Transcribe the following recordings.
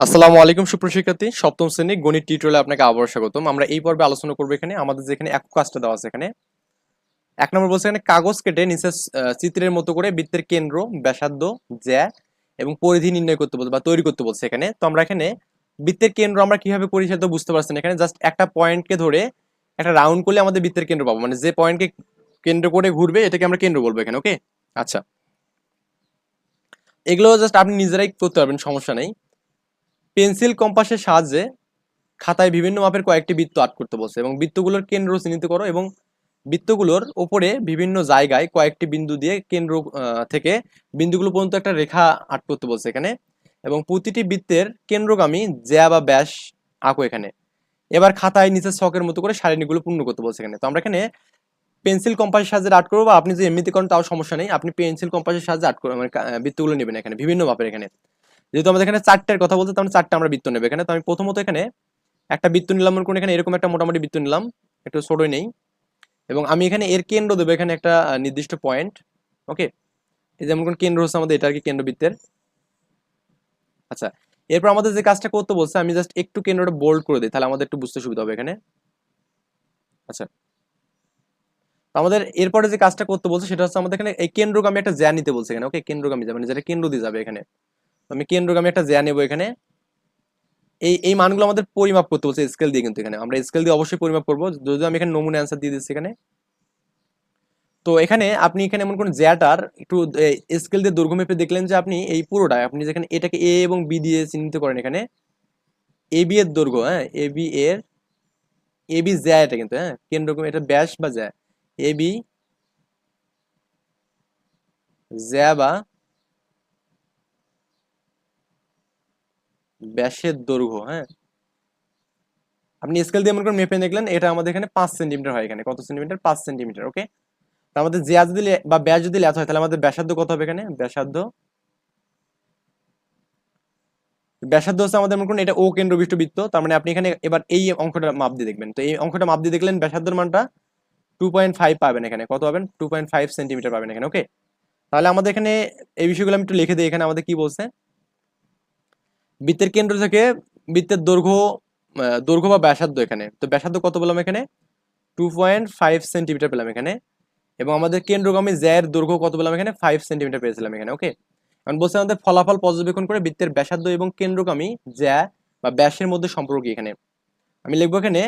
আসসালামু আলাইকুম সুপ্রশিক্ষার্থী সপ্তম শ্রেণি গণিত টিউটোরিয়ালে আপনাকে আবার স্বাগতম। আমরা এই পর্বে আলোচনা করব এখানে। আমাদের যেখানে এক কাজটা দেওয়া আছে এখানে। এক নম্বর বলছে এখানে কাগজ কেটে নিচে আহ, চিত্রের মতো করে বৃত্তের কেন্দ্র ব্যাসার্ধ জ্যা এবং পরিধি নির্ণয় করতে বলছে বা তৈরি করতে বলছে এখানে। তো আমরা এখানে বৃত্তের কেন্দ্র আমরা কীভাবে করি সেটা তো বুঝতে পারছেন এখানে জাস্ট একটা পয়েন্টকে ধরে একটা রাউন্ড করলে আমাদের বৃত্তের কেন্দ্র পাবো। মানে যে পয়েন্টকে কেন্দ্র করে ঘুরবে এটাকে আমরা কেন্দ্র বলব এখানে ওকে আচ্ছা। এগুলো জাস্ট আপনি নিজেরাই করতে পারবেন সমস্যা নেই। পেন্সিল কম্পাসের সাহায্যে খাতায় বিভিন্ন মাপের কয়েকটি বৃত্ত আর্ট করতে বলছে এবং বৃত্তগুলোর কেন্দ্র চিহ্নিত করো এবং বৃত্তগুলোর ওপরে বিভিন্ন জায়গায় কয়েকটি বিন্দু দিয়ে কেন্দ্র থেকে বিন্দুগুলো পর্যন্ত একটা রেখা আর্ট করতে বলছে এখানে এবং প্রতিটি বৃত্তের কেন্দ্রগামী জ্যা বা ব্যাস আঁকো এখানে। এবার খাতায় নিচের ছকের মতো করে সারণীগুলো পূর্ণ করতে বলছে এখানে। তো আমরা এখানে পেন্সিল কম্পাসের সাহায্যে আর্ট করব বা আপনি যে এমনিতে করেন তাও সমস্যা নেই। আপনি পেন্সিল কম্পাসের সাহায্যে আর্ট করবেন মানে বৃত্তগুলো নেবেন এখানে, বিভিন্ন মাপের এখানে। যেহেতু আমাদের এখানে চারটের কথা বলতে তাহলে চারটে আমরা বৃত্ত নেবে। এখানে তো আমি প্রথমত এখানে একটা বৃত্ত নিলাম মনে করুন, এখানে এরকম একটা মোটামুটি বৃত্ত নিলাম, একটু ছোটই নেই। এবং আমি এখানে এর কেন্দ্র দেবো, এখানে একটা নির্দিষ্ট পয়েন্ট ওকে এই যেমন কোন কেন্দ্র হচ্ছে আমাদের, এটা আর কি কেন্দ্রবৃত্তের আচ্ছা এরপর আমাদের যে কাজটা করতে বলছে, আমি জাস্ট একটু কেন্দ্রটা বোল্ড করে দিই, তাহলে আমাদের একটু বুঝতে সুবিধা হবে এখানে। আচ্ছা আমাদের এরপরে যে কাজটা করতে বলছে, সেটা হচ্ছে আমাদের এখানে এই কেন্দ্রগামী একটা জ্যা নিতে বলছে এখানে ওকে কেন্দ্রগামী যাবে মানে যেটা কেন্দ্র দিয়ে যাবে এখানে। আমি কেন্দ্রগামী একটা জ্যা নেব এখানে। এই এই মানগুলো আমাদের পরিমাপ করতে বলছে স্কেল দিয়ে কিন্তু এখানে। আমরা স্কেল দিয়ে অবশ্যই পরিমাপ করব। যদি আমি এখানে নমুনা অ্যান্সার দিয়ে দিচ্ছি এখানে। তো এখানে আপনি এখানে এমন কোন জ্যাটার একটু স্কেল দিয়ে দৈর্ঘ্য মেপে দেখলেন যে আপনি এই পুরোটা, আপনি যেখানে এটাকে এ এবং বি দিয়ে চিহ্নিত করেন এখানে এ বি এর দৈর্ঘ্য হ্যাঁ এ বি এর এ বি জ্যা এটা কিন্তু হ্যাঁ কেন্দ্র এটা ব্যাস বা জ্যা। এ বি জ্যা বা ব্যাসের দৈর্ঘ্য হ্যাঁ? আপনি স্কেল দিয়ে মনে করেন মেপে দেখলেন, এটা আমাদের এখানে পাঁচ সেন্টিমিটার হয় এখানে। কত সেন্টিমিটার পাঁচ সেন্টিমিটার ওকে আমাদের জ্যা যদি বা ব্যাস যদি ল্যাথ হয়, তাহলে আমাদের ব্যাসার্ধ কত হবে এখানে? ব্যাসার্ধ? ব্যাসার্ধ হচ্ছে আমাদের মনে করুন এটা ও কেন্দ্রবিষ্ট বৃত্ত তার মানে আপনি এখানে এবার এই অঙ্কটা মাপ দিয়ে দেখবেন। তো এই অঙ্কটা মাপ দিয়ে দেখলেন ব্যাসার্ধের মানটা টু পয়েন্ট ফাইভ পাবেন এখানে। কত পাবেন? টু পয়েন্ট ফাইভ সেন্টিমিটার পাবেন এখানে ওকে তাহলে আমাদের এখানে এই বিষয়গুলো আমি একটু লিখে দিই, এখানে আমাদের কি বলছে? বৃত্তের কেন্দ্র থেকে বৃত্তের দৈর্ঘ্য দৈর্ঘ্য বা ব্যাসার্ধ এখানে। তো ব্যাসার্ধ কত বললাম এখানে? টু পয়েন্ট ফাইভ সেন্টিমিটার পেলাম এখানে। এবং আমাদের কেন্দ্রগামী জ্যায়ের দৈর্ঘ্য কত বললাম এখানে? ফাইভ সেন্টিমিটার পেয়েছিলাম এখানে ওকে কারণ বলছে আমাদের ফলাফল পর্যবেক্ষণ করে বৃত্তের ব্যাসার্ধ এবং কেন্দ্রগামী জ্যা বা ব্যাসের মধ্যে সম্পর্ক এখানে? আমি লিখব এখানে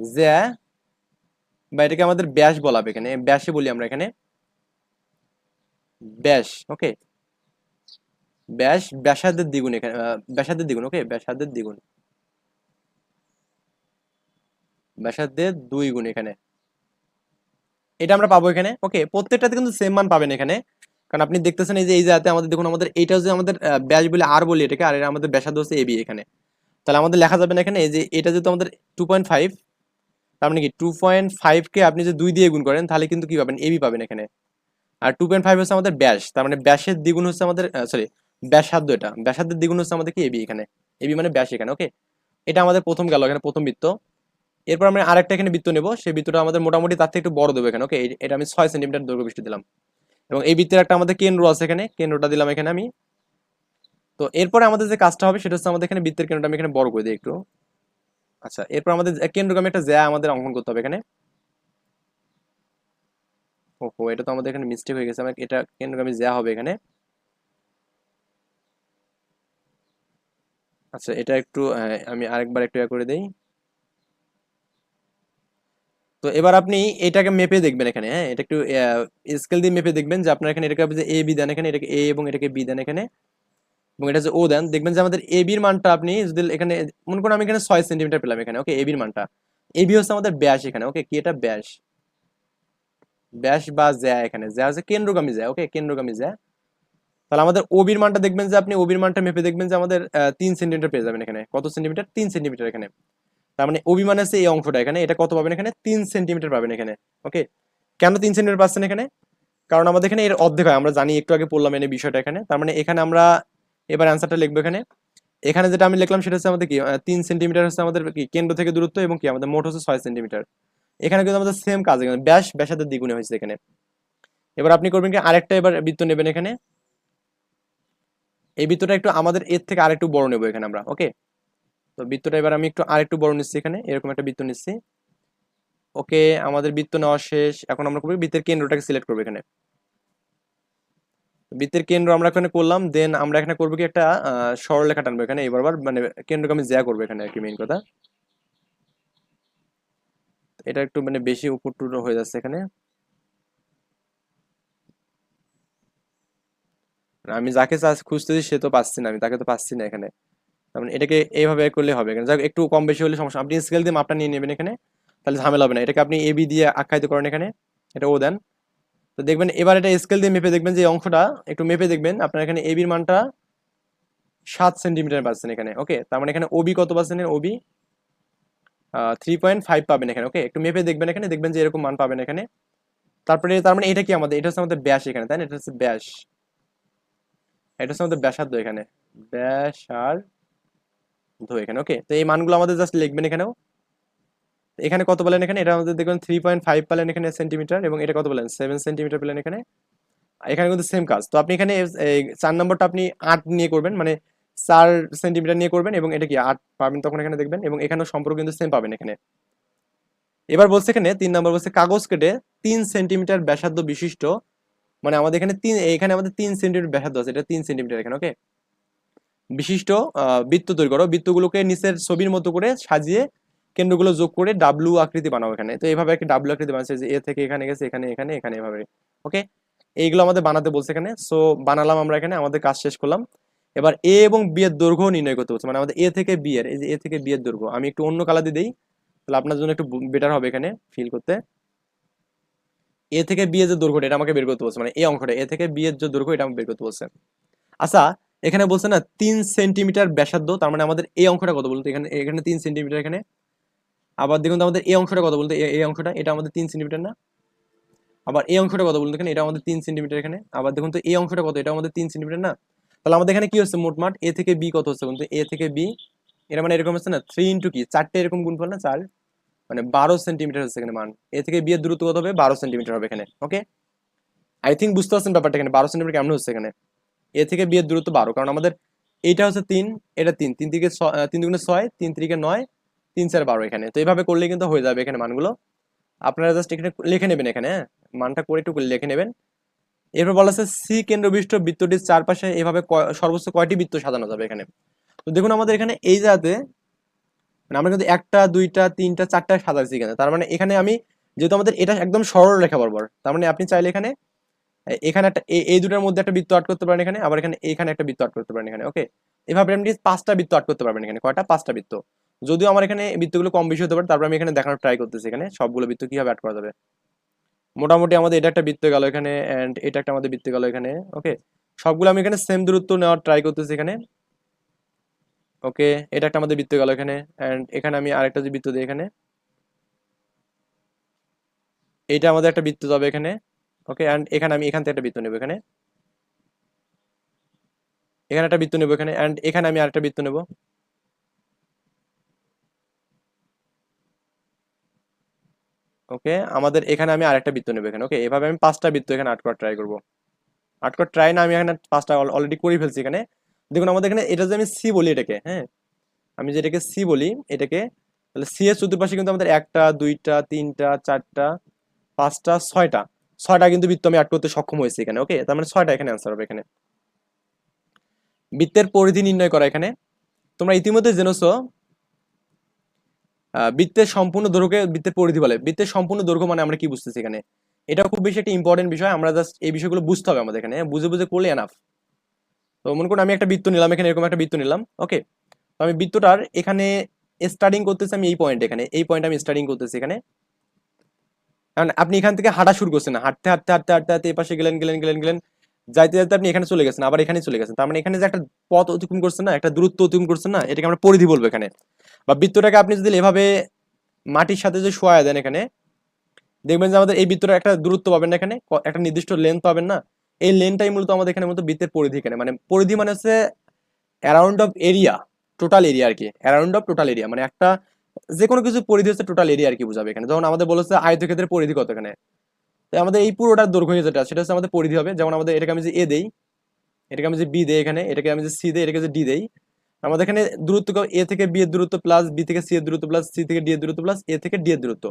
জ্যা বা এটাকে আমাদের ব্যাস বলা হবে এখানে। ব্যাসে বলি আমরা এখানে। ব্যাস ওকে ব্যাস, ব্যাসার্ধের দ্বিগুণ এখানে ব্যাসার্ধের দ্বিগুণ ওকে ব্যাসার্ধের দ্বিগুণ। ব্যাসার্ধের দুই গুণ এখানে। এটা আমরা পাবো এখানে ওকে প্রত্যেকটাতে কিন্তু সেম মান পাবেন এখানে। কারণ আপনি দেখতেছেন এই যে, এই জায়গাতে আমাদের, দেখুন আমাদের এইটা হচ্ছে আমাদের ব্যাস বলে আর বলি এটাকে, আর এটা আমাদের ব্যাসার্ধ হচ্ছে এবি এখানে। তাহলে আমাদের লেখা যাবে না এখানে, এই যে এটা যেহেতু আমাদের টু পয়েন্ট ফাইভ তার মানে কি? টু পয়েন্ট ফাইভকে আপনি যে দুই দিয়ে গুণ করেন, তাহলে কিন্তু কি পাবেন? এবি পাবেন এখানে। আর টু পয়েন্ট ফাইভ হচ্ছে আমাদের ব্যাস, তার মানে ব্যাসের দ্বিগুণ হচ্ছে আমাদের সরি ব্যাসার্ধ এটা। ব্যাসার্ধের দ্বিগুণ হচ্ছে আমাদের কি? এবি এখানে। এবি মানে ব্যাস এখানে ওকে এটা আমাদের প্রথম গেল, এখানে প্রথম বৃত্ত। এরপর আমরা আরেকটা এখানে বৃত্ত নেব। সেই বৃত্তটা আমাদের মোটামুটি তার থেকে একটু বড় দেবো এখানে ওকে এটা আমি ছয় সেন্টিমিটার দৈর্ঘ্য বিশিষ্ট দিলাম। এবং এই বৃত্তের একটা আমাদের কেন্দ্র আছে এখানে, কেন্দ্রটা দিলাম এখানে আমি। তো এরপরে আমাদের যে কাজটা হবে, সেটা হচ্ছে আমাদের এখানে বৃত্তের কেন্দ্রটা আমি এখানে বড় করে দিই একটু। আচ্ছা এরপর আমাদের কেন্দ্রগামী একটা জ্যা আমাদের অঙ্কন করতে হবে এখানে। ওহো, এটা তো আমাদের এখানে মিস্টেক হয়ে গেছে। আমার এটা কেন্দ্রগামী জ্যা হবে এখানে। আচ্ছা এটা একটু আমি আরেকবার একটু করে দেই। তো এবার আপনি এটাকে মেপে দেখবেন এখানে হ্যাঁ? এটা একটু স্কেল দিয়ে মেপে দেখবেন যে আপনার এখানে এটাকে যে এ বি দেন এখানে, এটাকে এ এবং এটাকে বি দেন এখানে, এবং এটা যে ও দেন, দেখবেন যে আমাদের এ বির মানটা আপনি যদি এখানে, মনে করুন আমি এখানে ছয় সেন্টিমিটার পেলাম এখানে ওকে এ বির মানটা। এ বি হচ্ছে আমাদের ব্যাস এখানে ওকে কি এটা? ব্যাস। ব্যাস বা জ্যা এখানে, জ্যা হচ্ছে কেন্দ্রগামী জ্যা ওকে কেন্দ্রগামী জ্যা। তাহলে আমাদের ওবির মানটা দেখবেন যে আপনি ওবির মানটা মেপে দেখবেন যে আমাদের তিন সেন্টিমিটার পেয়ে যাবেন এখানে। কত সেন্টিমিটার তিন সেন্টিমিটার এখানে। তার মানে ওবি মানে এই অংশটা এখানে। এটা কত পাবেন এখানে? তিন সেন্টিমিটার পাবেন এখানে। ওকে কেন তিন সেন্টিমিটার পাচ্ছেন এখানে? কারণ আমাদের এখানে এর অর্ধেক হয়। আমরা জানি, একটু আগে পড়লাম এনে বিষয়টা এখানে। তার মানে এখানে আমরা এবার অ্যান্সারটা লিখব এখানে। এখানে যেটা আমি লিখলাম সেটা হচ্ছে আমাদের কি তিন সেন্টিমিটার হচ্ছে আমাদের কি, কেন্দ্র থেকে দূরত্ব এবং কি, আমাদের মোট হচ্ছে ছয় সেন্টিমিটার এখানে কিন্তু আমাদের সেম কাজ এখানে। ব্যাস ব্যাসাদের দ্বিগুণে হয়েছে এখানে। এবার আপনি করবেন কি, আরেকটা এবার বৃত্ত নেবেন এখানে। এই বৃত্তটা একটু আমাদের এর থেকে আরেকটু বড় নেব এখানে আমরা ওকে তো বৃত্তটা এবার আমি একটু আরেকটু বড় নিচ্ছি এখানে, এরকম একটা বৃত্ত নিচ্ছি। ওকে আমাদের বৃত্ত নেওয়া শেষ, এখন আমরা করব বৃত্তের কেন্দ্রটাকে সিলেক্ট করব এখানে। বৃত্তের কেন্দ্র আমরা এখানে করলাম দেন আমরা এখানে করব কি একটা সরলরেখা টানবো এখানে, এবার মানে কেন্দ্রকে আমি জ্যা করব এখানে আর কি মেইন কথা। এটা একটু মানে বেশি উপর হয়ে যাচ্ছে এখানে। আমি যাকে খুঁজতেছি সে তো পাচ্ছি না, আমি তাকে তো পাচ্ছি না এখানে। মানে এটাকে এইভাবে করলে হবে যাক, একটু কম বেশি হলে সমস্যা। আপনি স্কেল দিয়ে মাপটা নিয়ে নেবেন এখানে, তাহলে ঝামেলা হবে না। এটাকে আপনি এবি দিয়ে আখ্যায়িত করেন এখানে, এটা ও দেন। তো দেখবেন এবার এটা স্কেল দিয়ে মেপে দেখবেন যে অংশটা, একটু মেপে দেখবেন, আপনার এখানে এবির মানটা সাত সেন্টিমিটার পাচ্ছেন এখানে ওকে তার মানে এখানে ওবি কত পাচ্ছেন ওবি থ্রি পয়েন্ট ফাইভ পাবেন এখানে ওকে একটু মেপে দেখবেন এখানে, দেখবেন যে এরকম মান পাবেন এখানে। তারপরে, তার মানে এটা কি আমাদের? এটা হচ্ছে আমাদের ব্যাস এখানে, তাই না? এটা হচ্ছে ব্যাস এটা হচ্ছে আমাদের ব্যাসার্ধ এখানে। ব্যাস আর ধো এখানে ওকে তো এই মানগুলো আমাদের জাস্ট লিখবেন এখানেও। এখানে কত পেলেন এখানে? এটা আমাদের দেখবেন থ্রি পয়েন্ট ফাইভ পেলেন এখানে সেন্টিমিটার এবং এটা কত পেলেন? সেভেন সেন্টিমিটার পেলেন এখানে। এখানে কিন্তু সেম কাজ। তো আপনি এখানে চার নম্বরটা আপনি আট নিয়ে করবেন মানে চার সেন্টিমিটার নিয়ে করবেন এবং এটা কি আট পাবেন তখন এখানে দেখবেন এবং এখানেও সম্পর্ক কিন্তু সেম পাবেন এখানে। এবার বলছে এখানে, তিন নম্বর বলছে কাগজ কেটে তিন সেন্টিমিটার ব্যাসার্ধ বিশিষ্ট মানে আমাদের এখানে তিন, এখানে আমাদের তিন সেন্টিমিটার ব্যাসার্ধ আছে, এটা তিন সেন্টিমিটার এখানে ওকে বিশিষ্ট বৃত্ত তৈরি করো বৃত্তগুলোকে নিচের ছবির মতো করে সাজিয়ে কেন্দ্রগুলো যোগ করে ডাব্লু আকৃতি বানাও এখানে। তো এইভাবে একটা ডাব্লু আকৃতি বানাচ্ছে যে এ থেকে এখানে গেছে, এখানে এখানে এখানে এভাবে ওকে এইগুলো আমাদের বানাতে বলছে এখানে সো বানালাম আমরা এখানে, আমাদের কাজ শেষ করলাম। এবার এ এবং বি এর দৈর্ঘ্য নির্ণয় করতে বলছে মানে আমাদের এ থেকে বি এর, এই যে এ থেকে বি এর দৈর্ঘ্য, আমি একটু অন্য কালার দিয়ে দিই, তাহলে আপনার জন্য একটু বেটার হবে এখানে ফিল করতে। এ থেকে বি যে দৈর্ঘ্যটা এটা আমাকে বের করতে বলছে মানে এই অংশটা এ থেকে বি এর যে দৈর্ঘ্য, এটা আমাকে বের করতে বলছে। আচ্ছা এখানে বলছে না, তিন সেন্টিমিটার ব্যাসার্ধ, তার মানে আমাদের এই অংশটা কত বলতো? এখানে এখানে তিন সেন্টিমিটার, এখানে। আবার দেখুন তো আমাদের এই অংশটা কত বলতো? এই অংশটা এটা আমাদের তিন সেন্টিমিটার না? আবার এই অংশটা কত বলতো? এখানে, এটা আমাদের তিন সেন্টিমিটার, এখানে। আবার দেখুন তো, এই অংশটা কত? এটা আমাদের তিন সেন্টিমিটার না? তাহলে আমাদের এখানে কি হচ্ছে? মোটমাট এ থেকে বি কত হচ্ছে? কিন্তু এ থেকে বি এটা মানে এরকম হচ্ছে না? থ্রি ইন্টু কি? চারটে এরকম গুণফল না? চার। মানে বারো সেন্টিমিটার হচ্ছে এখানে মান। এ থেকে বি এর দূরত্ব কত হবে? বারো সেন্টিমিটার হবে এখানে ওকে আই থিঙ্ক বুঝতে পারছেন ব্যাপারটা এখানে, বারো সেন্টিমিটার কেমন হচ্ছে এখানে? এ থেকে বি এর দূরত্ব বারো, কারণ আমাদের এইটা হচ্ছে তিন, এটা তিন তিন থেকে তিন দুগুণে ছয়, তিন তিরিকে নয়, তিন চার বারো এখানে। তো এইভাবে করলে কিন্তু হয়ে যাবে এখানে মানগুলো। আপনারা জাস্ট এখানে লিখে নেবেন এখানে হ্যাঁ? মানটা করে একটু লিখে নেবেন। এরপর বলা আছে সি কেন্দ্রবিষ্ট বৃত্তটির চারপাশে এভাবে সর্বোচ্চ কয়টি বৃত্ত সাজানো যাবে এখানে? তো দেখুন আমাদের এখানে এই জায়গাতে মানে আমরা কিন্তু একটা, দুইটা, তিনটা, চারটা সাজাইছি এখানে। তার মানে এখানে আমি যেহেতু আমাদের এটা একদম সরল রেখা বরাবর, তার মানে আপনি চাইলে এখানে এখানে একটা এই দুটার মধ্যে একটা বৃত্ত আট করতে পারেন এখানে, আবার এখানে এখানে একটা বৃত্ত আট করতে পারেন এখানে ওকে এভাবে আপনি পাঁচটা বৃত্ত আট করতে পারবেন এখানে, কয়টা? পাঁচটা বৃত্ত। যদিও আমার এখানে বৃত্তগুলো কম বেশি হতে পারে, তারপর আমি এখানে দেখানোর ট্রাই করতেছি এখানে, সবগুলো বৃত্ত কীভাবে অ্যাড করা যাবে। মোটামুটি আমাদের এটা একটা বৃত্ত গেল এখানে অ্যান্ড এটা একটা আমাদের বৃত্ত গেল এখানে ওকে সবগুলো আমি এখানে সেম দূরত্ব নেওয়ার ট্রাই করতেছি এখানে। ওকে, এটা একটা আমাদের বৃত্ত গেল এখানে অ্যান্ড এখানে আমি আরেকটা যে বৃত্ত দিই এখানে। এটা আমাদের একটা বৃত্ত যাবে এখানে, ওকে অ্যান্ড এখানে আমি এখান থেকে একটা বৃত্ত নেব এখানে। এখানে একটা বৃত্ত নেব এখানে অ্যান্ড এখানে আমি আরেকটা বৃত্ত নেব। ওকে, আমাদের এখানে আমি আরেকটা বৃত্ত নেব এখানে, ওকে, এভাবে আমি পাঁচটা বৃত্ত এখানে আট ট্রাই করব। আট করার ট্রাই না, আমি এখানে পাঁচটা অলরেডি করে ফেলছি এখানে। দেখুন, আমাদের এখানে এটা যে আমি সি বলি এটাকে হ্যাঁ? আমি যেটাকে সি বলি, এটাকে, তাহলে সি এর চতুর্পাশে কিন্তু আমাদের একটা, দুইটা, তিনটা, চারটা, পাঁচটা, ছয়টা। ছয়টা কিন্তু বৃত্ত আমি করতে সক্ষম হয়েছি এখানে ওকে তার মানে ছয়টা এখানে অ্যান্সার হবে এখানে। বৃত্তের পরিধি নির্ণয় করা এখানে। তোমরা ইতিমধ্যে জেনেছো বৃত্তের সম্পূর্ণ দৈর্ঘ্যকে বৃত্তের পরিধি বলে। বৃত্তের সম্পূর্ণ দৈর্ঘ্য মানে আমরা কি বুঝতেছি এখানে? এটা খুব বেশি একটা ইম্পর্টেন্ট বিষয়, আমরা জাস্ট এই বিষয়গুলো বুঝতে হবে আমাদের এখানে বুঝে বুঝে করলে এনাফ তো মনে করুন আমি একটা বৃত্ত নিলাম, এখানে এরকম একটা বৃত্ত নিলাম ওকে তো আমি বৃত্তটার এখানে স্টার্টিং করতেছি আমি এই পয়েন্ট এখানে, এই পয়েন্ট আমি স্টার্টিং করতেছি এখানে। কারণ আপনি এখান থেকে হাঁটা শুরু করছেন না, হাঁটতে হাঁটতে হাঁটতে হাঁটতে হাঁটতে, এই পাশে গেলেন গেলেন গেলেন গেলেন, যাইতে যাইতে আপনি এখানে চলে গেছেন, আবার এখানে চলে গেছেন। তার মানে এখানে যে একটা পথ অতিক্রম করছেন না, একটা দূরত্ব অতিক্রম করছেন না, এটাকে আমরা পরিধি বলব এখানে। বা বৃত্তটাকে আপনি যদি এভাবে মাটির সাথে যে শোয়া দেন এখানে, দেখবেন যে আমাদের এই বৃত্তটা একটা দূরত্ব পাবেন না এখানে একটা নির্দিষ্ট লেন্থ পাবেন না। এই লেনটাই মূলত আমাদের এখানে মূলত বৃত্তের পরিধি এখানে। মানে পরিধি মানে হচ্ছে around of area total area আর কি। অ্যারাউন্ড অফ টোটাল এরিয়া মানে একটা যে কোনো কিছু পরিধি হচ্ছে টোটাল এরিয়া আর কি বোঝাবে এখানে। যেমন আমাদের বলেছে আয়তক্ষেত্রের পরিধি কত এখানে? তো আমাদের এই পুরোটার দৈর্ঘ্য যেটা, সেটা হচ্ছে আমাদের পরিধি হবে। যেমন আমাদের এটাকে আমি যে এ দেই, এটাকে আমি যে বি দেই এখানে, এটাকে আমি যে সি দেই, এটাকে যে ডি দেই, আমাদের এখানে দূরত্ব এ থেকে বি এর দূরত্ব প্লাস বি থেকে সি এর দূরত্ব প্লাস সি থেকে ডি এর দূরত্ব প্লাস এ থেকে ডি এর দূরত্ব।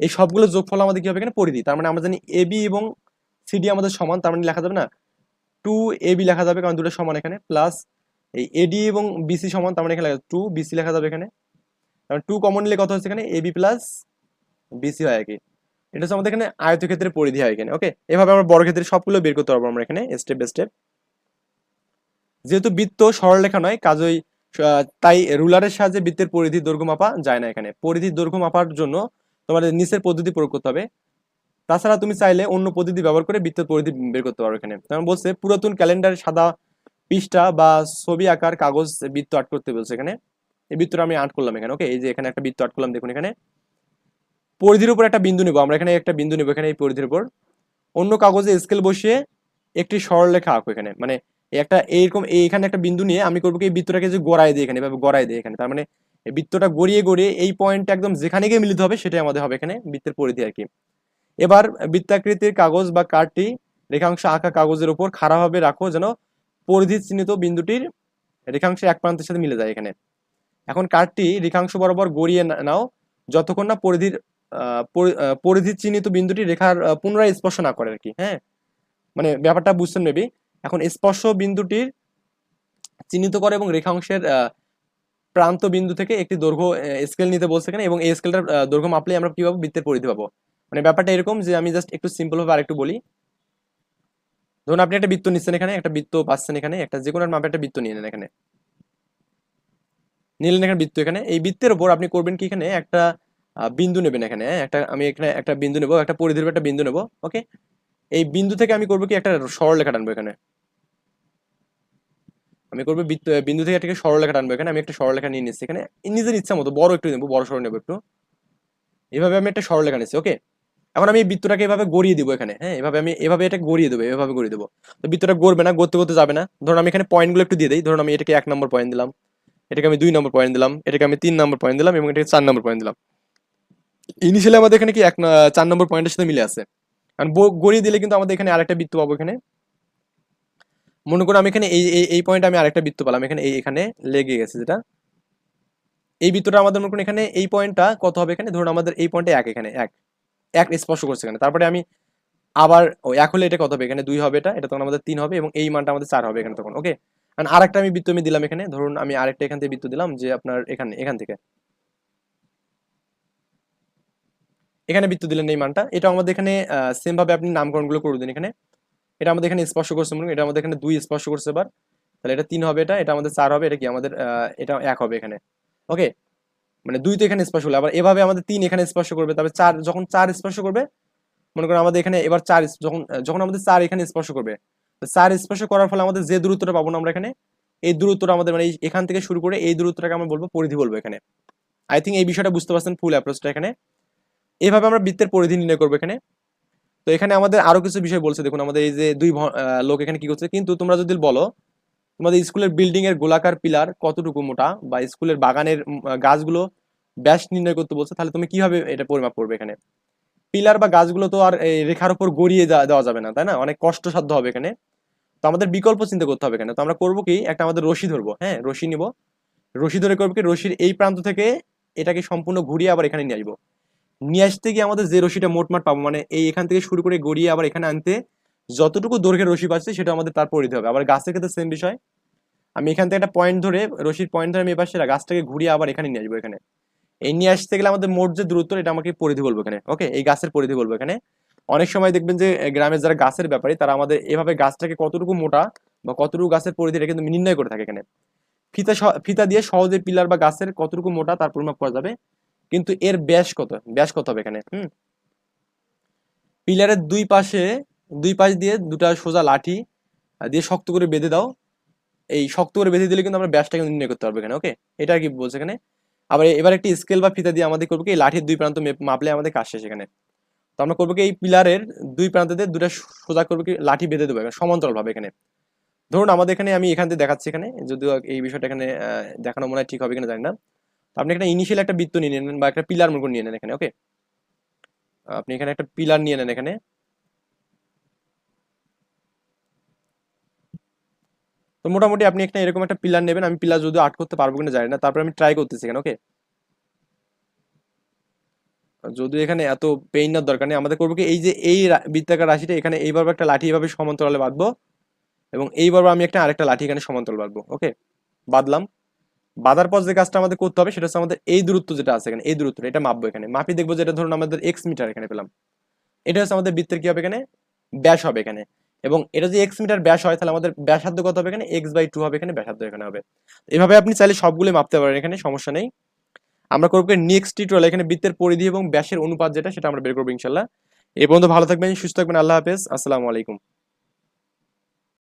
এই সবগুলো যোগফল আমাদের কি হবে এখানে? পরিধি। তার মানে আমরা জানি এ বি এবং সিডি আমাদের সমান, তার মানে লেখা যাবে না। টু এ বি লেখা যাবে, কারণ দুটো সমান এখানে। প্লাস এই এডি এবং বিসি সমান, তার মানে এখানে লেখা টু বিসি লেখা যাবে এখানে। কারণ টু কমন নিলে কত হচ্ছে এখানে? বি প্লাস বিসি হয় আর কি এটা হচ্ছে আমাদের এখানে আয়তক্ষেত্রের পরিধি হয় এখানে ওকে এভাবে আমরা বড় ক্ষেত্রে সবগুলো বের করতে পারব আমরা এখানে স্টেপ বাই স্টেপ যেহেতু বৃত্ত সরলরেখা নয়, কাজই তাই রুলারের সাহায্যে বৃত্তের পরিধি দৈর্ঘ্য মাপা যায় না এখানে। পরিধির দৈর্ঘ্য মাপার জন্য তোমাদের নিচের পদ্ধতি প্রয়োগ করতে হবে। তাছাড়া তুমি চাইলে অন্য পদ্ধতি ব্যবহার করে বৃত্তের পরিধি বের করতে পারো এখানে। বলছে পুরাতন ক্যালেন্ডারে সাদা পৃষ্ঠা বা ছবি আকার কাগজ বৃত্ত আর্ট করতে বলছে এখানে। এই বৃত্তটা আমি আর্ট করলাম এখানে ওকে এই যে এখানে একটা বৃত্ত আর্ট করলাম, দেখুন এখানে। পরিধির উপর একটা বিন্দু নেব, আমরা এখানে একটা বিন্দু নেব এখানে এই পরিধির উপর। অন্য কাগজে স্কেল বসিয়ে একটি সরলরেখা আঁকো এখানে। মানে একটা এইরকম এই এখানে একটা বিন্দু নিয়ে আমি করব কি, এই বৃত্তটাকে যে গড়ায় দিই এখানে, এভাবে গড়ায় দিই এখানে। তার মানে বৃত্তটা গড়িয়ে গড়িয়ে এই পয়েন্টটা একদম যেখানে গিয়ে মিলিত হবে, সেটাই আমাদের হবে এখানে বৃত্তের পরিধি আর কি। এবার বৃত্তাকৃতির কাগজ বা কার্ডটি রেখাংশ আঁকা কাগজের উপর খাড়াভাবে রাখো, যেন পরিধি চিহ্নিত বিন্দুটির রেখাংশের এক প্রান্তের সাথে মিলে যায় এখানে। এখন কার্ডটি রেখাংশ বরাবর গড়িয়ে নাও, যতক্ষণ না পরিধির পরিধি চিহ্নিত বিন্দুটি রেখার পুনরায় স্পর্শ না করে আর কি হ্যাঁ? মানে ব্যাপারটা বুঝছেন মেবি এখন স্পর্শ বিন্দুটির চিহ্নিত করে এবং রেখাংশের প্রান্ত বিন্দু থেকে একটি দৈর্ঘ্য স্কেল নিতে বলছে এখানে এবং এই স্কেলটার দৈর্ঘ্য মাপলে আমরা কি পাবো বৃত্তের পরিধি পাবো? মানে ব্যাপারটা এরকম যে আমি জাস্ট একটু সিম্পল ভাবে আরেকটু বলি। ধরুন আপনি একটা বৃত্ত নিচ্ছেন এখানে, একটা বৃত্ত পাচ্ছেন এখানে, একটা যে কোনো মাপে একটা বৃত্ত নিয়ে নেন এখানে। নিলেন এখানে বৃত্ত এখানে, এই বৃত্তের উপর আপনি করবেন কি এখানে, একটা বিন্দু নেবেন এখানে? একটা, আমি এখানে একটা বিন্দু নেব, একটা পরিধির একটা বিন্দু নেব ওকে এই বিন্দু থেকে আমি করব কি, একটা সরলরেখা টানবো এখানে। আমি করব বিন্দু থেকে একটা সরলরেখা টানবো এখানে, আমি একটা সরলরেখা নিয়ে নিচ্ছি এখানে, নিজের ইচ্ছা মতো, বড় একটু নেব, বড় সরল নেব একটু। এভাবে আমি একটা সরলরেখা নিচ্ছি ওকে এখন আমি বৃত্তটাকে এভাবে গড়িয়ে দিব এখানে হ্যাঁ এভাবে আমি, এভাবে এটা গড়িয়ে দেবো, এভাবে গড়িয়ে দেবো। তো বৃত্তটা গড়বে না, গড়তে গড়তে যাবে না। ধরুন আমি এখানে পয়েন্টগুলো একটু দিয়ে দিই, ধরুন আমি এটাকে এক নম্বর পয়েন্ট দিলাম, এটাকে আমি দুই নম্বর পয়েন্ট দিলাম, এটাকে আমি তিন নম্বর পয়েন্ট দিলাম এবং এটাকে চার নম্বর পয়েন্ট দিলাম। ইনিশিয়ালি আমাদের এখানে কি এক চার নম্বর পয়েন্টের সাথে মিলে আছে। কারণ গড়িয়ে দিলে কিন্তু আমাদের এখানে আরেকটা বৃত্ত পাবো এখানে। মনে করুন আমি এখানে এই, এই- এই পয়েন্টে আমি আরেকটা বৃত্ত পেলাম, এখানে এই, এখানে লেগে গেছে যেটা। এই বৃত্তটা আমাদের মনে করুন এখানে এই পয়েন্টটা কত হবে এখানে? ধরুন আমাদের এই পয়েন্টে এক এখানে, এক। এক স্পর্শ করছে এখানে। তারপরে আমি আবার, ও, এক হলে এটা কত হবে? এখানে দুই হবে, এটা এটা তখন আমাদের তিন হবে এবং এই মানটা আমাদের চার হবে এখানে তখন ওকে আর আরেকটা আমি বৃত্ত আমি দিলাম এখানে, ধরুন আমি আরেকটা এখান থেকে বৃত্ত দিলাম যে আপনার এখানে, এখান থেকে। এখানে বৃত্ত দিলেন এই মানটা, এটা আমাদের এখানে সেম ভাবে আপনি নামকরণগুলো করে দিন এখানে। এটা আমাদের এখানে স্পর্শ করছে মনে এটা আমাদের এখানে দুই স্পর্শ করছে এবার। তাহলে এটা তিন হবে এটা এটা আমাদের চার হবে, এটা কি আমাদের এটা এক হবে এখানে ওকে মানে দুই তো এখানে স্পর্শ হলো আবার এভাবে আমাদের তিন এখানে স্পর্শ করবে তবে চার, যখন চার স্পর্শ করবে, মনে করেন আমাদের এখানে এবার চার যখন যখন আমাদের চার এখানে স্পর্শ করবে চার স্পর্শ করার ফলে আমাদের যে দূরত্বটা পাবো না আমরা এখানে, এই দূরত্বটা আমাদের মানে এখান থেকে শুরু করে এই দূরত্বটাকে আমরা বলব পরিধি বলব এখানে। আই থিঙ্ক এই বিষয়টা বুঝতে পারছেন ফুল অ্যাপ্রোচটা এখানে। এভাবে আমরা বৃত্তের পরিধি নির্ণয় করব এখানে। তো এখানে আমাদের আরও কিছু বিষয় বলছে, দেখুন আমাদের এই যে দুই লোক এখানে কি করছে, কিন্তু তোমরা যদি বলো তোমাদের স্কুলের বিল্ডিং এর গোলাকার পিলার কতটুকু মোটা বা স্কুলের বাগানের গাছগুলো ব্যাস নির্ণয় করতে বলছে, তাহলে তুমি কীভাবে এটা পরিমাপ করবে এখানে? পিলার বা গাছগুলো তো আর রেখার উপর গড়িয়ে দেওয়া যাবে না, তাই না? অনেক কষ্টসাধ্য হবে এখানে। তো আমাদের বিকল্প চিন্তা করতে হবে এখানে। তো আমরা করব কি, একটা আমাদের রশি ধরবো হ্যাঁ রশি নিব। রশি ধরে করব কি, রশির এই প্রান্ত থেকে এটাকে সম্পূর্ণ ঘুরিয়ে আবার এখানে নিয়ে আসব। নিয়ে আসতে গিয়ে আমাদের যে রশিটা মোটমাট পাবো মানে এই এখান থেকে শুরু করে গড়িয়ে আবার এখানে আনতে যতটুকু দৈর্ঘ্যের রশি পাচ্ছে সেটা আমাদের তার পরিধি হবে। আবার গাছের ক্ষেত্রে সেম বিষয়। আমি এখান থেকে একটা পয়েন্ট ধরে, রশির পয়েন্ট ধরে আমি এবার সেটা গাছটাকে ঘুরিয়ে আবার এখানে নিয়ে আসব এখানে। এই নিয়ে আসতে গেলে আমাদের মোট যে দূরত্ব, এটা আমাকে পরিধি বলব এখানে। ওকে এই গাছের পরিধি বলব এখানে। অনেক সময় দেখবেন যে গ্রামের যারা গাছের ব্যাপারে, তারা আমাদের এভাবে গাছটাকে কতটুকু মোটা বা কতটুকু গাছের পরিধি, এটা কিন্তু নির্ণয় করে থাকে এখানে। ফিতা ফিতা দিয়ে সহজে পিলার বা গাছের কতটুকু মোটা, তার পরিমাপ করা যাবে। কিন্তু এর ব্যাস কত? ব্যাস কত হবে এখানে? হুম? পিলারের দুই পাশে দুই পাশ দিয়ে দুটা সোজা লাঠি দিয়ে শক্ত করে বেঁধে দাও। এই শক্ত করে বেঁধে দিলে কিন্তু আমরা ব্যাসটা কিন্তু নির্ণয় করতে পারব এখানে ওকে এটা কি বলছে এখানে। আবার এবার একটি স্কেল বা ফিতা দিয়ে আমাদের করব কি লাঠির দুই প্রান্ত মাপলে আমাদের কাজ শেষ এখানে। তো আমরা করব কি, এই পিলারের দুই প্রান্ততে দুটা সোজা করব কি, লাঠি বেঁধে দেবো এখানে সমান্তরাল ভাবে এখানে। ধরুন আমাদের এখানে আমি এখান থেকে দেখাচ্ছি এখানে, যদিও এই বিষয়টা এখানে দেখানো মনে হয় ঠিক হবে কিনা জানি না। আপনি এখানে ইনিশিয়াল একটা বৃত্ত নিয়ে নেন বা একটা পিলার মনে নিয়ে নেন এখানে ওকে আপনি এখানে একটা পিলার নিয়ে নেন এখানে। তো মোটামুটি আপনি এখানে এরকম একটা পিলার নেবেন। আমি পিলার যদিও আর্ট করতে পারব কিনা জানি না, তারপর আমি ট্রাই করতেছি এখানে ওকে যদিও এখানে এত পেইন নেওয়ার দরকার নেই, আমাদের করব কি, এই যে এই বৃত্তাকার রাশিটা এখানে এইভাবে একটা লাঠি এইভাবে সমান্তরালে বাঁধবো এবং এইভাবে আমি একটা আরেকটা লাঠি এখানে সমান্তরাল বাঁধবো ওকে বাঁধলাম। বাঁধার পর যে কাজটা আমাদের করতে হবে সেটা হচ্ছে আমাদের এই দূরত্ব যেটা আছে এখানে, এই দূরত্ব, এটা মাপবো এখানে। মাপি দেখব যেটা ধরুন আমাদের এক্স মিটার এখানে পেলাম। এটা হচ্ছে আমাদের বৃত্তের কি হবে এখানে? ব্যাস হবে এখানে। এবং এটা যদি এক্স মিটার ব্যাস হয়, তাহলে আমাদের ব্যাসার্ধ কত হবে এখানে? এক্স বাই টু হবে এখানে, ব্যাসার্ধ এখানে হবে। এভাবে আপনি চাইলে সবগুলো মাপতে পারেন এখানে, সমস্যা নেই। আমরা করব নেক্সট টিউটোরিয়াল এখানে বৃত্তের পরিধি এবং ব্যাসের অনুপাত যেটা, সেটা আমরা বের করব ইনশাল্লাহ। এ পর্যন্ত ভালো থাকবেন, সুস্থ থাকবেন, আল্লাহ হাফেজ। আসসালামু আলাইকুম।